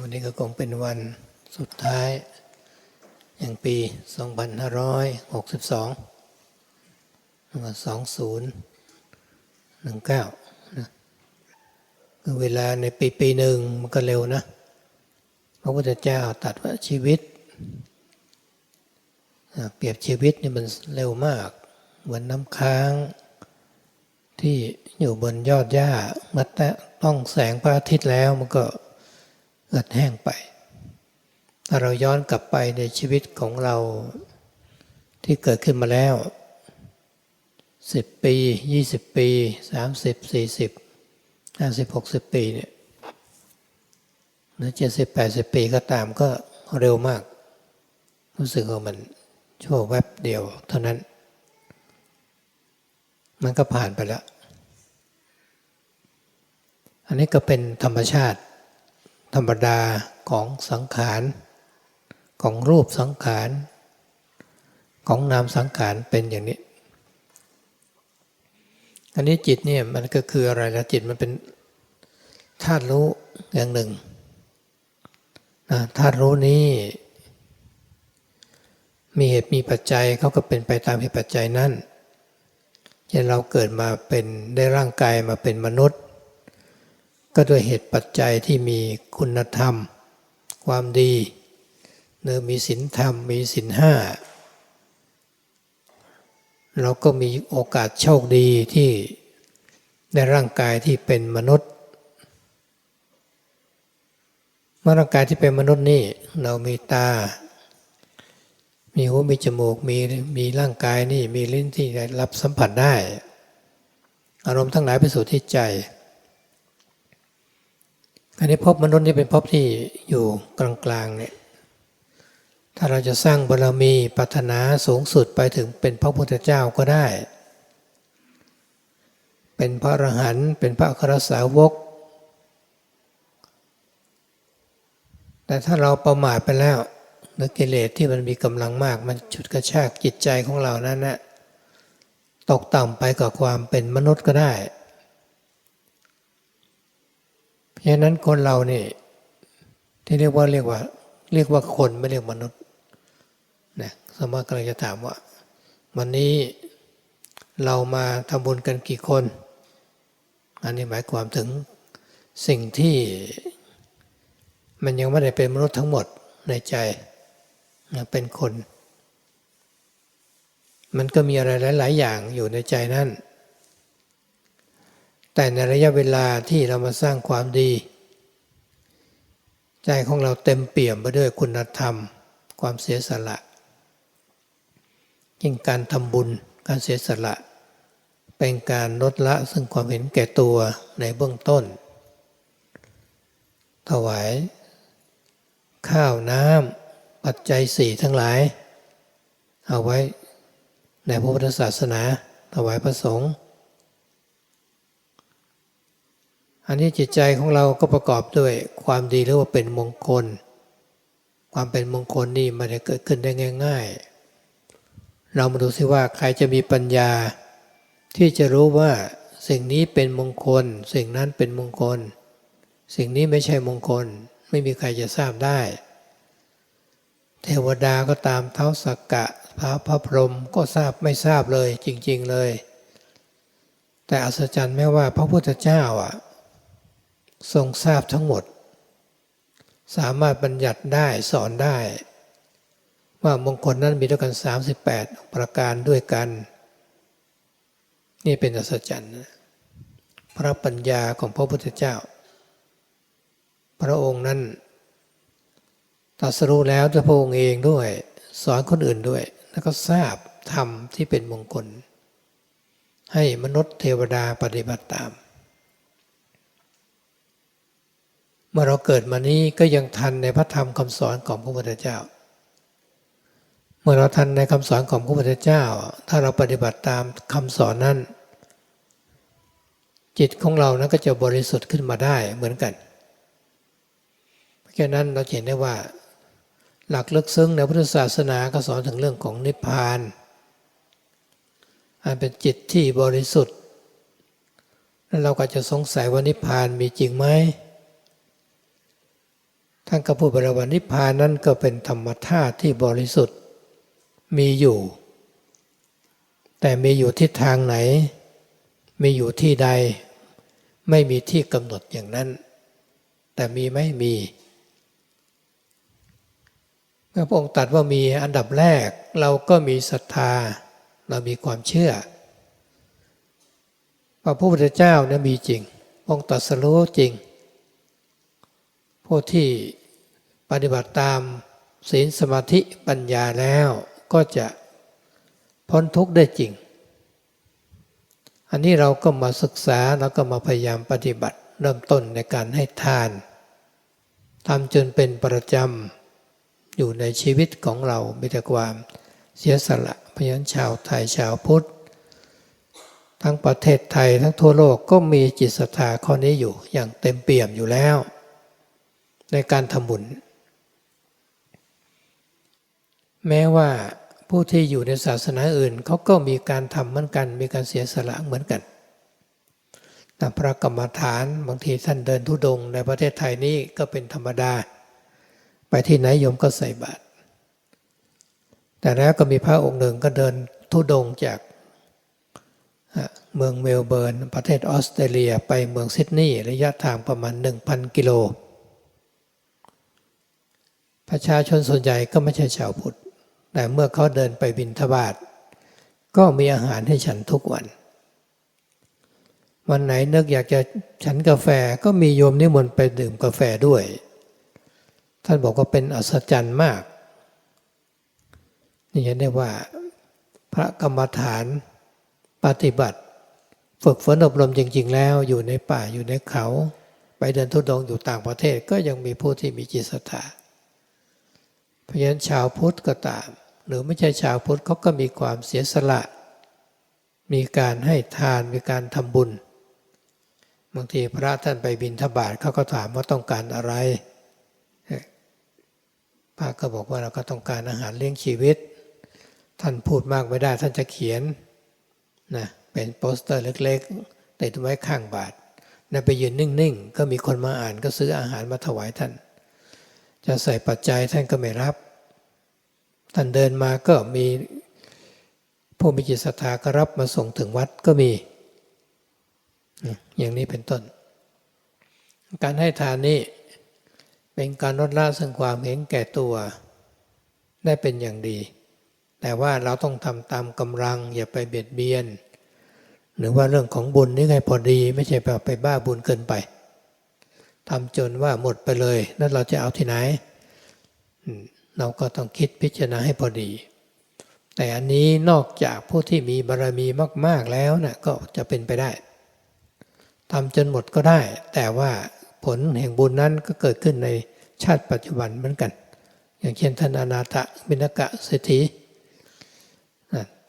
วันนี้ก็คงเป็นวันสุดท้ายแห่งปี 2562แล้วก็2019นะคือเวลาในปีปีหนึ่งมันก็เร็วนะ พระพุทธเจ้าตัดว่าชีวิต เปรียบชีวิตนี่มันเร็วมาก เหมือนน้ำค้างที่อยู่บนยอดหญ้ามื่อแตะต้องแสงพระอาทิตย์แล้วมันก็ เอือดแห้งไปถ้าเราย้อนกลับไปในชีวิตของเราที่เกิดขึ้นมาแล้ว 10 ปี 20 ปี 30 40 50 60 ปีเนี่ยหรือ70 80 ปีก็ตามก็เร็วมาก รู้สึกว่ามันชั่วแวบเดียวเท่านั้น มันก็ผ่านไปแล้ว อันนี้ก็เป็นธรรมชาติ ธรรมดาของสังขาร ของรูปสังขาร ของนามสังขารเป็นอย่างนี้ อันนี้จิตเนี่ยมันก็คืออะไรละจิตมันเป็นธาตุรู้อย่างหนึ่งนะธาตุรู้นี้มีเหตุมีปัจจัยเขาก็เป็นไปตามเหตุปัจจัยนั้นเช่นเราเกิดมาเป็นได้ร่างกายมาเป็นมนุษย์ ก็ด้วยเหตุปัจจัยที่มีคุณธรรม ความดีเนื้อมีศีลธรรมมีศีลห้าเราก็มีโอกาสโชคดีที่ได้ร่างกายที่เป็นมนุษย์ เมื่อร่างกายที่เป็นมนุษย์นี่เรามีตา มีหูมีจมูกมีมีร่างกายนี่มีลิ้นที่ได้รับสัมผัสได้ อารมณ์ทั้งหลายไปสู่ที่ใจ อันนี้พบมนุษย์นี่เป็นพบที่อยู่กลางๆเนี่ยถ้าเราจะสร้างบารมีปรารถนาสูงสุดไปถึงเป็นพระพุทธเจ้าก็ได้ เป็นพระอรหันต์เป็นพระครสาวก แต่ถ้าเราประมาทไปแล้วหรือกิเลสที่มันมีกำลังมากมันฉุดกระชากจิตใจของเรานั้นนะตกต่ำไปกับความเป็นมนุษย์ก็ได้ เพราะ ฉะนั้นคนเรานี่ที่เรียกว่าเรียกว่า เรียกว่าคนไม่เรียกมนุษย์นะสมมติกำลังจะถามว่า วันนี้เรามาทำบุญกันกี่คน อันนี้หมายความถึงสิ่งที่มันยังไม่ได้เป็นมนุษย์ทั้งหมดในใจนะเป็นคน มันก็มีอะไรหลาย ๆ อย่างอยู่ในใจนั่น แต่ในระยะเวลาที่เรามาสร้างความดี ใจของเราเต็มเปี่ยมไปด้วยคุณธรรม ความเสียสละยิ่งการทำบุญการเสียสละ เป็นการลดละซึ่งความเห็นแก่ตัวในเบื้องต้น ถวาย ข้าวน้ำปัจจัยสี่ทั้งหลาย เอาไว้ในพระพุทธศาสนา ถวายพระสงฆ์ อันนี้จิตใจของเราก็ประกอบด้วยความดีหรือว่าเป็นมงคล ความเป็นมงคลนี่มันจะเกิดขึ้นได้ง่าย ๆ เรามาดูซิว่าใครจะมีปัญญา ที่จะรู้ว่าสิ่งนี้เป็นมงคล สิ่งนั้นเป็นมงคล สิ่งนี้ไม่ใช่มงคล ไม่มีใครจะทราบได้ เทวดาก็ตามเท้าสักกะพระพระพรหมก็ทราบไม่ทราบเลยจริง ๆเลย แต่อัศจรรย์แม้ว่าพระพุทธเจ้าอะ ทรงทราบทั้งหมด สามารถบัญญัติได้สอนได้ ว่ามงคลนั้นมีด้วยกัน 38 ประการด้วยกัน นี่เป็นอัศจรรย์พระปัญญาของพระพุทธเจ้า พระองค์นั้นตรัสรู้แล้วด้วยพระองค์เองด้วย สอนคนอื่นด้วย แล้วก็ทราบธรรมที่เป็นมงคล ให้มนุษย์เทวดาปฏิบัติตาม เมื่อเราเกิดมานี้ก็ยังทันในพระธรรมคำสอนของพระพุทธเจ้า เมื่อเราทันในคำสอนของพระพุทธเจ้า ถ้าเราปฏิบัติตามคำสอนนั้น จิตของเรานั้นก็จะบริสุทธิ์ขึ้นมาได้เหมือนกัน เพราะฉะนั้นเราเห็นได้ว่าหลักลึกซึ้งในพุทธศาสนาก็สอนถึงเรื่องของนิพพาน อันเป็นจิตที่บริสุทธิ์ แล้วเราก็จะสงสัยว่านิพพานมีจริงไหม ท่านก็พูดไปแล้วว่านิพพานนั้นก็เป็นธรรมธาตุที่บริสุทธิ์มีอยู่ แต่มีอยู่ทิศทางไหน มีอยู่ที่ใด ไม่มีที่กำหนดอย่างนั้น แต่มีไหมมีเมื่อพระองค์ตรัสว่ามีอันดับแรกเราก็มีศรัทธา เรามีความเชื่อพระพุทธเจ้าเนี่ยมีจริงองค์ตรัสรู้จริงผู้ที่ ปฏิบัติตามศีลสมาธิปัญญาแล้วก็จะพ้นทุกข์ได้จริง อันนี้เราก็มาศึกษาแล้วก็มาพยายามปฏิบัติเริ่มต้นในการให้ทานทำจนเป็นประจำอยู่ในชีวิตของเรามีแต่ความเสียสละพยัญชาวไทยชาวพุทธ ทั้งประเทศไทยทั้งทั่วโลกก็มีจิตศรัทธาข้อนี้อยู่อย่างเต็มเปี่ยมอยู่แล้ว ในการทำบุญ แม้ว่าผู้ที่อยู่ในศาสนาอื่นเขาก็มีการทำเหมือนกัน มีการเสียสละเหมือนกันแต่พระกรรมฐานบางทีท่านเดินทุดงในประเทศไทยนี่ก็เป็นธรรมดา ไปที่ไหนโยมก็ใส่บาตรแต่แล้วก็มีพระองค์หนึ่งก็เดินทุดงจากเมืองเมลเบิร์น ประเทศออสเตรเลียไปเมืองซิดนีย์ระยะทางประมาณ 1,000 กิโล ประชาชนส่วนใหญ่ก็ไม่ใช่ชาวพุทธ แต่เมื่อเขาเดินไปบินทบาทก็มีอาหารให้ฉันทุกวัน วันไหนนึกอยากจะฉันกาแฟก็มีโยมนิมนต์ไปดื่มกาแฟด้วย ท่านบอกว่าเป็นอัศจรรย์มาก นี่จะได้ว่า พระกรรมฐานปฏิบัติ ฝึกฝนอบรมจริง ๆ แล้วอยู่ในป่าอยู่ในเขา ไปเดินทุดงอยู่ต่างประเทศก็ยังมีผู้ที่มีจิตศรัทธาเพราะฉะนั้นชาวพุทธก็ตาม หรือไม่ใช่ชาวพุทธเขาก็มีความเสียสละ มีการให้ทานมีการทำบุญบางทีพระท่านไปบิณฑบาตเขาก็ถามว่าต้องการอะไรพระก็บอกว่าเราก็ต้องการอาหารเลี้ยงชีวิต ท่านพูดมากไม่ได้ท่านจะเขียนนะเป็นโปสเตอร์เล็กๆติดไว้ข้างบาทนะไปยืนนิ่งๆ ก็มีคนมาอ่านก็ซื้ออาหารมาถวายท่าน จะใส่ปัจจัยท่านก็ไม่รับ ท่านเดินมาก็มีผู้มีจิตศรัทธาก็รับมาส่งถึงวัดก็มี อย่างนี้เป็นต้น การให้ทานนี้เป็นการลดละซึ่งความเห็นแก่ตัวได้เป็นอย่างดี แต่ว่าเราต้องทำตามกำลังอย่าไปเบียดเบียน หรือว่าเรื่องของบุญนี่ไงพอดี ไม่ใช่แบบไปบ้าบุญเกินไปทำจนว่าหมดไปเลย แล้วเราจะเอาที่ไหน เราก็ต้องคิดพิจารณาให้พอดี แต่อันนี้นอกจากผู้ที่มีบารรมีมาก ๆแล้วนะ่ะก็จะเป็นไปได้ทำจนหมดก็ได้ แต่ว่าผลแห่งบุญนั้นก็เกิดขึ้นในชาติปัจจุบันเหมือนกัน อย่างเช่นท่านอนาถบิณกะเศรษฐี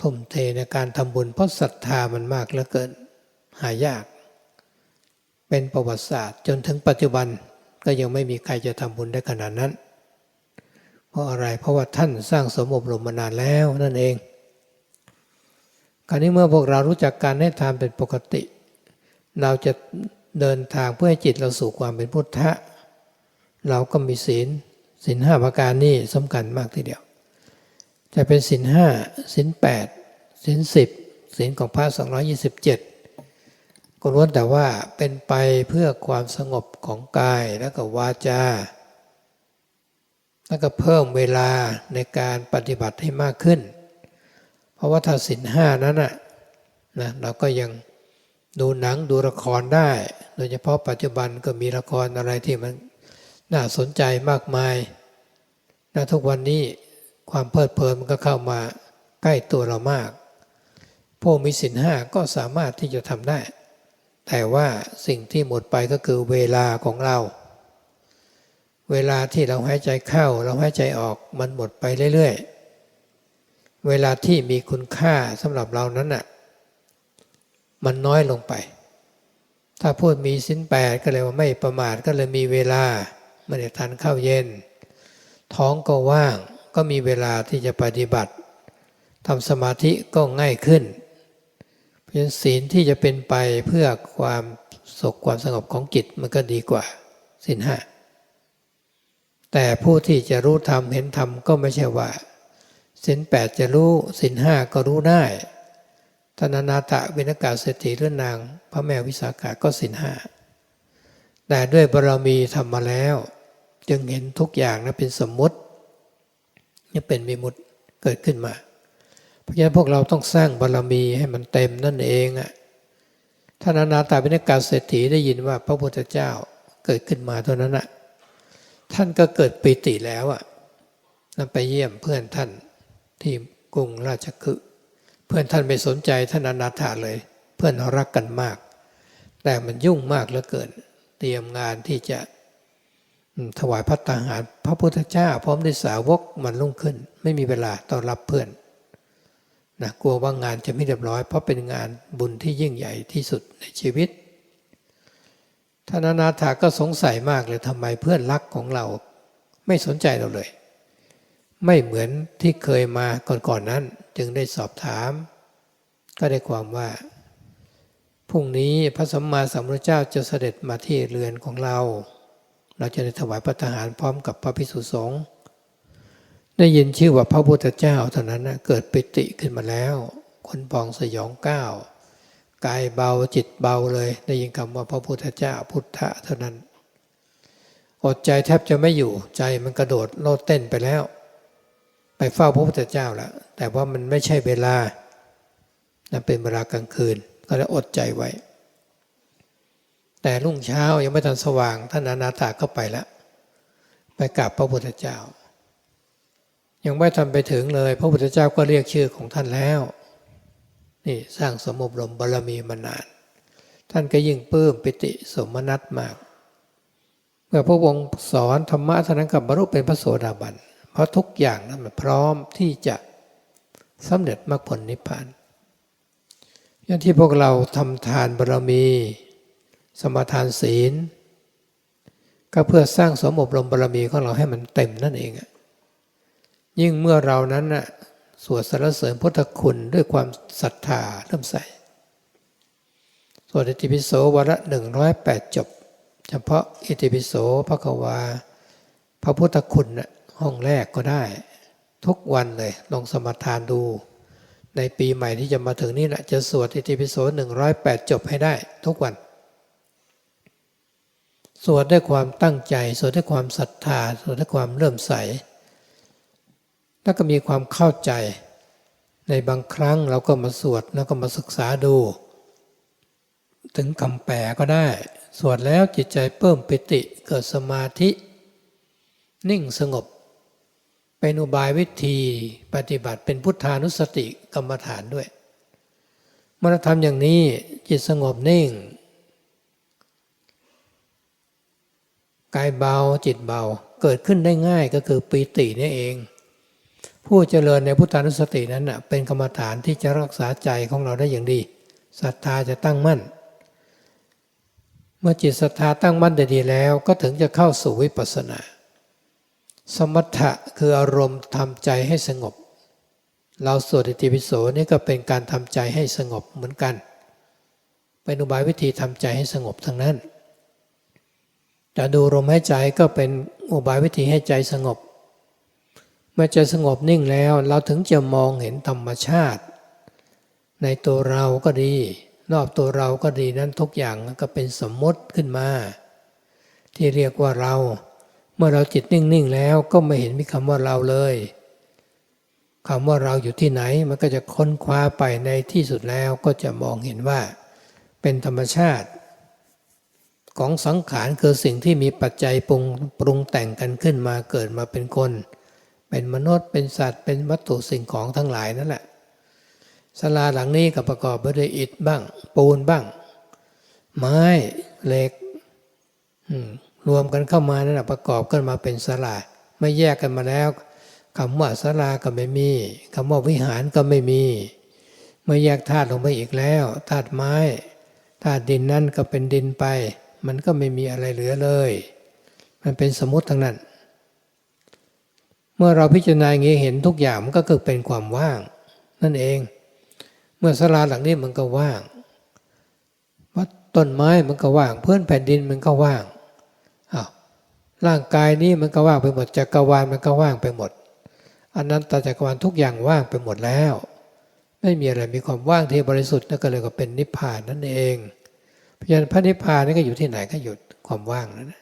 ทุ่มเทในการทำบุญเพราะศรัทธามันมากเหลือเกินหายาก เป็นประวัติศาสตร์จนถึงปัจจุบันก็ยังไม่มีใครจะทำบุญได้ขนาดนั้น เพราะอะไรเพราะว่าท่านสร้างสมอบรมมานานแล้วนั่นเองคราวนี้เมื่อพวกเรารู้จักการให้ทานเป็นปกติ เราจะเดินทางเพื่อให้จิตเราสู่ความเป็นพุทธะ เราก็มีศีลศีลห้าประการนี้สำคัญมากทีเดียว จะเป็นสินห้าสินแปดสินสิบสินของพระสองยี่สิบเจ็ดก็ล้วนแต่ว่าเป็นไปเพื่อความสงบของกายแล้วก็วาจา แล้วก็เพิ่มเวลาในการปฏิบัติให้มากขึ้น เพราะว่าถ้าสินห้านั้นนะนะเราก็ยังดูหนังดูละครได้ โดยเฉพาะปัจจุบันก็มีละครอะไรที่มันน่าสนใจมากมายนะทุกวันนี้ความเพลิดเพลินมันก็เข้ามาใกล้ตัวเรามาก ผู้มีสินห้าก็สามารถที่จะทำได้ แต่ว่าสิ่งที่หมดไปก็คือเวลาของเรา เวลาที่เราหายใจเข้า เราหายใจออกมันหมดไปเรื่อยๆ เวลาที่มีคุณค่าสำหรับเรานั้นน่ะมันน้อยลงไป ถ้าพูดมีสินแปดก็เลยว่าไม่ประมาทก็เลยมีเวลาไม่ได้ทานข้าวเย็น ท้องก็ว่างก็มีเวลาที่จะปฏิบัติทำสมาธิก็ง่ายขึ้น เพราะฉะนั้นศีลที่จะเป็นไปเพื่อความสุขความสงบของจิตมันก็ดีกว่าศีลห้า แต่ผู้ที่จะรู้ธรรมเห็นธรรมก็ไม่ใช่ว่าสินแปดจะรู้สินห้าก็รู้ได้ธนานาตะวินากาเศรษฐีหรือนาง พระแม่วิสาขาก็สินห้าแต่ด้วยบารมีทำมาแล้ว จึงเห็นทุกอย่างนะเป็นสมมตินี่เป็นมิมุติเกิดขึ้นมา เพราะฉะนั้นพวกเราต้องสร้างบารมีให้มันเต็มนั่นเองอะท่านอนาตาวินากาเศรษฐีได้ยินว่าพระพุทธเจ้าเกิดขึ้นมาเท่านั้นอะ ท่านก็เกิดปิติแล้วอะนั่นไปเยี่ยมเพื่อนท่านที่กรุงราชคฤห์เพื่อนท่านไม่สนใจท่านอนาถาเลย เพื่อนรักกันมาก แต่มันยุ่งมากเหลือเกิน เตรียมงานที่จะถวายพระตาหาร พระพุทธเจ้า พร้อมด้วยสาวกมันรุ่งขึ้น ไม่มีเวลาต้อนรับเพื่อนนะกลัวว่างานจะไม่เรียบร้อย เพราะเป็นงานบุญที่ยิ่งใหญ่ที่สุดในชีวิต ท่านอนาถาก็สงสัยมากเลยทำไมเพื่อนรักของเรา ไม่สนใจเราเลย ไม่เหมือนที่เคยมาก่อนๆนนั้น จึงได้สอบถาม ก็ได้ความว่าพรุ่งนี้พระสัมมาสัมพุทธเจ้าจะเสด็จมาที่เรือนของเรา เราจะได้ถวายพระทหารพร้อมกับพระภิกษุสงฆ์ได้ยินชื่อว่าพระพุทธเจ้าเท่านั้นนะเกิดปิติขึ้นมาแล้ว คนปองสยองก้าว กายเบาจิตเบาเลย ได้ยินคำว่าพระพุทธเจ้าพุทธะเท่านั้น อดใจแทบจะไม่อยู่ใจมันกระโดดโลดเต้นไปแล้ว ไปเฝ้าพระพุทธเจ้าแล้วแต่ว่ามันไม่ใช่เวลานั่นเป็นเวลากลางคืน ก็เลยอดใจไว้ แต่รุ่งเช้ายังไม่ทันสว่างท่านอนาถาก็ไปแล้วไปกราบพระพุทธเจ้า ยังไม่ทันไปถึงเลย พระพุทธเจ้าก็เรียกชื่อของท่านแล้ว นี่สร้างสมบรมบารมีมานาน ท่านก็ยิ่งปลื้มปิติสมนัตมาก เมื่อพระองค์สอนธรรมะท่านั้นกับบรรลุเป็นพระโสดาบัน เพราะทุกอย่างนั้นมันพร้อมที่จะสำเร็จมรรคผลนิพพานอย่างที่พวกเราทำทานบารมี สมาทานศีล ก็เพื่อสร้างสมบรมบารมีของเราให้มันเต็มนั่นเอง ยิ่งเมื่อเรานั้นน่ะ สวดสรรเสริญพุทธคุณด้วยความศรัทธาเริ่มใส่สวดอิติปิโสวรหนึ่งร้อยแปดจบ เฉพาะอิติปิโสพระกวา พระพุทธคุณนะห้องแรกก็ได้ ทุกวันเลยลองสมทานดู ในปีใหม่ที่จะมาถึงนี่แหละจะสวดอิติปิโสหนึ่งร้อยแปดจบให้ได้ ทุกวัน สวดด้วยความตั้งใจ สวดด้วยความศรัทธา สวดด้วยความเริ่มใส่ แล้วก็มีความเข้าใจ ในบางครั้งเราก็มาสวดแล้วก็มาศึกษาดู ถึงคำแปลก็ได้ สวดแล้วจิตใจเพิ่มปิติเกิดสมาธิ นิ่งสงบ เป็นอุบายวิธีปฏิบัติเป็นพุทธานุสติกรรมฐานด้วยเมื่อทำอย่างนี้จิตสงบนิ่งกายเบาจิตเบาเกิดขึ้นได้ง่ายก็คือปีตินี่เอง ผู้เจริญในพุทธานุสตินั้นเป็นกรรมฐานที่จะรักษาใจของเราได้อย่างดีศรัทธาจะตั้งมั่น เมื่อจิตศรัทธาตั้งมั่นได้ดีแล้ว ก็ถึงจะเข้าสู่วิปัสสนา สมถะคืออารมณ์ทำใจให้สงบ เราสวดอิติปิโสนี่ก็เป็นการทำใจให้สงบเหมือนกันเป็นอุบายวิธีทำใจให้สงบทั้งนั้นจะดูลมหายใจก็เป็นอุบายวิธีให้ใจสงบ เมื่อใจสงบนิ่งแล้วเราถึงจะมองเห็นธรรมชาติ ในตัวเราก็ดี รอบตัวเราก็ดีนั้นทุกอย่างก็เป็นสมมติขึ้นมา ที่เรียกว่าเรา เมื่อเราจิตนิ่งๆแล้วก็ไม่เห็นมีคำว่าเราเลยคำว่าเราอยู่ที่ไหนมันก็จะค้นคว้าไปในที่สุดแล้วก็จะมองเห็นว่า เป็นธรรมชาติ ของสังขารคือสิ่งที่มีปัจจัยปรุงปรุงแต่งกันขึ้นมาเกิดมาเป็นคน เป็นมนุษย์เป็นสัตว์ เป็นวัตถุสิ่งของทั้งหลายนั่นแหละศาลาหลังนี้ก็ประกอบไปด้วยอิฐบ้าง ปูนบ้าง ไม้เหล็กรวมกันเข้ามานั่นแหละประกอบกันมาเป็นศาลาไม่แยกกันมาแล้วคำว่าศาลาก็ไม่มีคำว่าวิหารก็ไม่มีเมื่อแยกธาตุลงไปอีกแล้วธาตุไม้ธาตุดินนั่นก็เป็นดินไป มันก็ไม่มีอะไรเหลือเลย มันเป็นสมมติทั้งนั้น เมื่อเราพิจารณาอย่างนี้เห็นทุกอย่างมันก็เกิดเป็นความว่าง นั่นเอง เมื่อสลาหลังนี้มันก็ว่างวัดต้นไม้มันก็ว่าง เพื่อนแผ่นดินมันก็ว่างอ้าวร่างกายนี้มันก็ว่างไปหมดจักรวาลมันก็ว่างไปหมดอันนั้นตาจักรวาลทุกอย่างว่างไปหมดแล้ว ไม่มีอะไรมีความว่างที่บริสุทธิ์นั่นก็เลยก็เป็นนิพพานนั่นเองเพราะฉะนั้นพระนิพพานนี่ก็อยู่ที่ไหนก็อยู่ความว่างนั่นนะ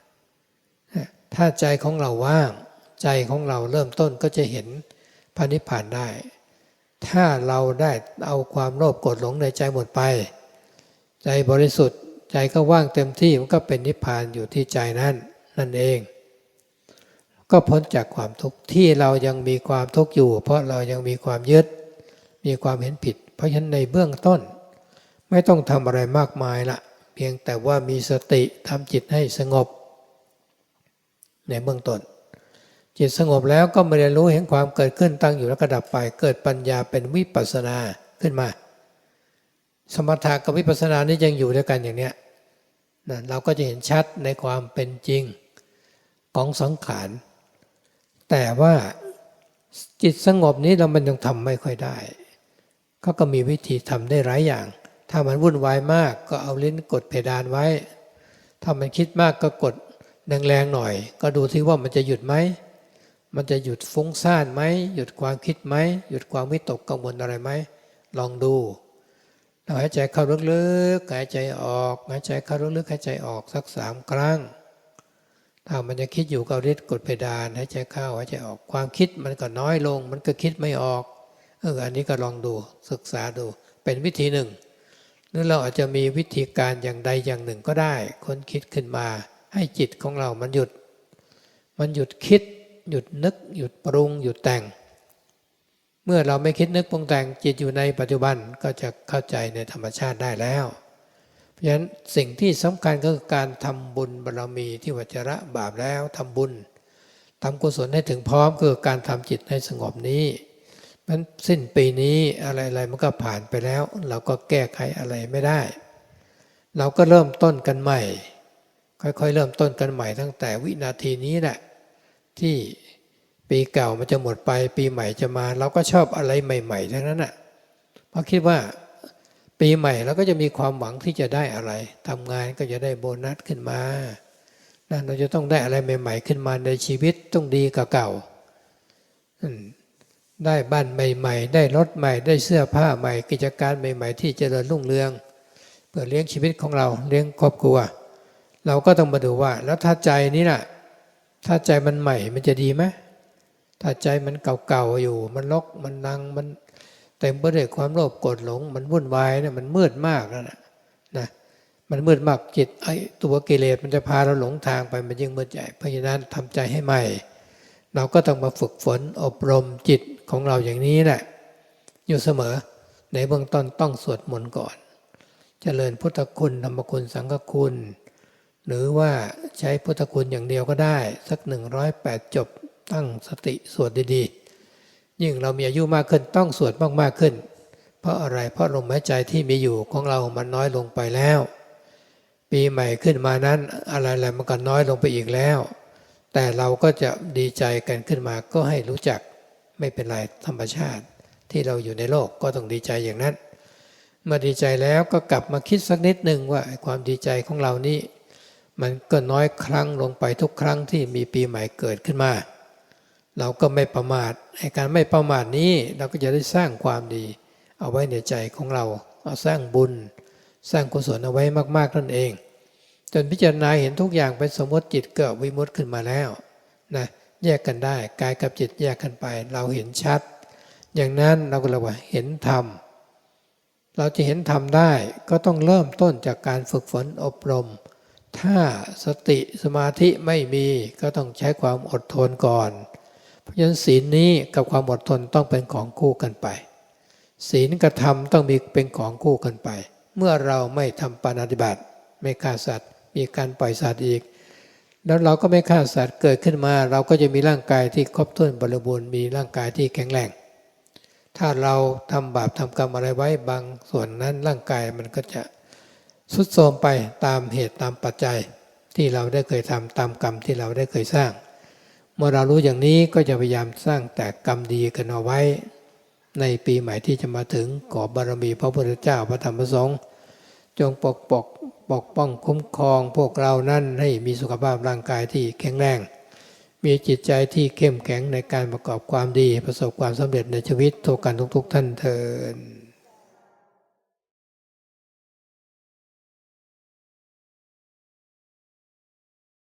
ถ้าใจของเราว่าง ใจของเราเริ่มต้นก็จะเห็นพระนิพพานได้ ถ้าเราได้เอาความโลภโกรธหลงในใจหมดไป ใจบริสุทธิ์ใจก็ว่างเต็มที่มันก็เป็นนิพพานอยู่ที่ใจนั้นนั่นเอง ก็พ้นจากความทุกข์ที่เรายังมีความทุกข์อยู่ เพราะเรายังมีความยึด มีความเห็นผิด เพราะฉะนั้นในเบื้องต้น ไม่ต้องทำอะไรมากมายละเพียงแต่ว่ามีสติทำจิตให้สงบ ในเบื้องต้น จิตสงบแล้วก็ไม่ได้รู้เห็นความเกิดขึ้นตั้งอยู่แล้วก็ดับไป เกิดปัญญาเป็นวิปัสนาขึ้นมา สมถะกับวิปัสสนานี่ยังอยู่ด้วยกันอย่างเนี้ยนะเราก็จะเห็นชัดในความเป็นจริงของสังขาร แต่ว่าจิตสงบนี้เรามันยังทำไม่ค่อยได้เขาก็มีวิธีทำได้หลายอย่าง ถ้ามันวุ่นวายมากก็เอาลิ้นกดเพดานไว้ ถ้ามันคิดมากก็กดแรงๆหน่อย ก็ดูที่ว่ามันจะหยุดไหม มันจะหยุดฟุ้งซ่านไหมหยุดความคิดไหมหยุดความวิตกกังวลอะไรไหมลองดูเราหายใจเข้าลึกๆหายใจออกหายใจเข้าลึกๆหายใจออกสักสามครั้ง ถ้ามันจะคิดอยู่ก็ริดกดเพดานหายใจเข้าหายใจออกความคิดมันก็น้อยลง มันก็คิดไม่ออกเอออันนี้ก็ลองดูศึกษาดูเป็นวิธีหนึ่ง หรือเราอาจจะมีวิธีการอย่างใดอย่างหนึ่งก็ได้ คนคิดขึ้นมา ให้จิตของเรามันหยุด มันหยุดคิด หยุดนึก หยุดปรุง หยุดแต่ง เมื่อเราไม่คิดนึกปรุงแต่งจิตอยู่ในปัจจุบันก็จะเข้าใจในธรรมชาติได้แล้ว เพราะฉะนั้นสิ่งที่สำคัญก็คือการทำบุญบารรมีที่วัจระบาปแล้วทำบุญทำกุศลให้ถึงพร้อมคือการทำจิตให้สงบนี้มันสิ้นปีนี้อะไรๆมันก็ผ่านไปแล้ว เราก็แก้ไขอะไรไม่ได้ เราก็เริ่มต้นกันใหม่ ค่อยๆ เริ่มต้นกันใหม่ตั้งแต่วินาทีนี้แหละที่ ปีเก่ามันจะหมดไป ปีใหม่จะมา เราก็ชอบอะไรใหม่ ๆ ทั้งนั้นอะเพราะคิดว่าปีใหม่เราก็จะมีความหวังที่จะได้อะไรทำงานก็จะได้โบนัสขึ้นมานะเราจะต้องได้อะไรใหม่ ๆ ขึ้นมาในชีวิตต้องดีกว่าเก่าได้บ้านใหม่ ๆ ได้รถใหม่ ได้เสื้อผ้าใหม่ กิจการใหม่ ๆ ที่เจริญรุ่งเรือง เพื่อเลี้ยงชีวิตของเราเลี้ยงครอบครัว เราก็ต้องมาดูว่า แล้วถ้าใจนี้น่ะ ถ้าใจมันใหม่มันจะดีไหม ถ้าใจมันเก่าๆอยู่ มันลกมันนังมันเต็มไปด้วยความโลภโกรธหลง มันวุ่นวายเนี่ยมันมืดมากนะนะมันมืดมากจิตไอ้ตัวกิเลสมันจะพาเราหลงทางไปมันยิ่งมืดใหญ่เพราะฉะนั้นทำใจให้ใหม่ เราก็ต้องมาฝึกฝนอบรมจิตของเราอย่างนี้แหละอยู่เสมอในเบื้องต้นต้องสวดมนต์ก่อนจเจริญพุทธคุณธรรมคุณสังฆคุณ หรือว่าใช้พุทธคุณอย่างเดียวก็ได้ สักหนึ่งร้อยแปดจบ ตั้งสติสวดดีๆ ยิ่งเรามีอายุมากขึ้นต้องสวดมากๆขึ้น เพราะอะไรเพราะลมหายใจที่มีอยู่ของเรามันน้อยลงไปแล้ว ปีใหม่ขึ้นมานั้นอะไรๆมันก็น้อยลงไปอีกแล้ว แต่เราก็จะดีใจกันขึ้นมาก็ให้รู้จักไม่เป็นไรธรรมชาติ ที่เราอยู่ในโลกก็ต้องดีใจอย่างนั้นเมื่อดีใจแล้วก็กลับมาคิดสักนิดหนึ่งว่าความดีใจของเรานี่มันก็น้อยครั้งลงไปทุกครั้งที่มีปีใหม่เกิดขึ้นมา เราก็ไม่ประมาทในการไม่ประมาทนี้เราก็จะได้สร้างความดี เอาไว้ในใจของเราเอาสร้างบุญ สร้างกุศลเอาไว้มากๆนั่นเอง จนพิจารณาเห็นทุกอย่างเป็นสมมติจิตเกิดวิมุตขึ้นมาแล้วนะแยกกันได้กายกับจิตแยกกันไป เราเห็นชัด อย่างนั้นเราก็เรียกว่าเห็นธรรม เราจะเห็นธรรมได้ก็ต้องเริ่มต้นจากการฝึกฝนอบรม ถ้าสติสมาธิไม่มีก็ต้องใช้ความอดทนก่อน เพราะฉะนั้นศีลนี้กับความอดทนต้องเป็นของคู่กันไป ศีลกับธรรมต้องมีเป็นของคู่กันไป เมื่อเราไม่ทำปาฏิบัติ ไม่ฆ่าสัตว์ มีการปล่อยสัตว์อีก แล้วเราก็ไม่ฆ่าสัตว์เกิดขึ้นมา เราก็จะมีร่างกายที่ครบถ้วนบริบูรณ์มีร่างกายที่แข็งแรงถ้าเราทำบาปทำกรรมอะไรไว้บางส่วนนั้นร่างกายมันก็จะสุดโทรมไปตามเหตุตามปัจจัยที่เราได้เคยทำตามกรรมที่เราได้เคยสร้าง เมื่อเรารู้อย่างนี้ก็จะพยายามสร้างแต่กรรมดีกันเอาไว้ ในปีใหม่ที่จะมาถึงขอบารมีพระพุทธเจ้าพระธรรมพระสงฆ์จงปกปกปกป้องคุ้มครองพวกเรานั้นให้มีสุขภาพร่างกายที่แข็งแรง มีจิตใจที่เข้มแข็งในการประกอบความดีประสบความสำเร็จในชีวิตทุกกันทุกๆท่านเทิน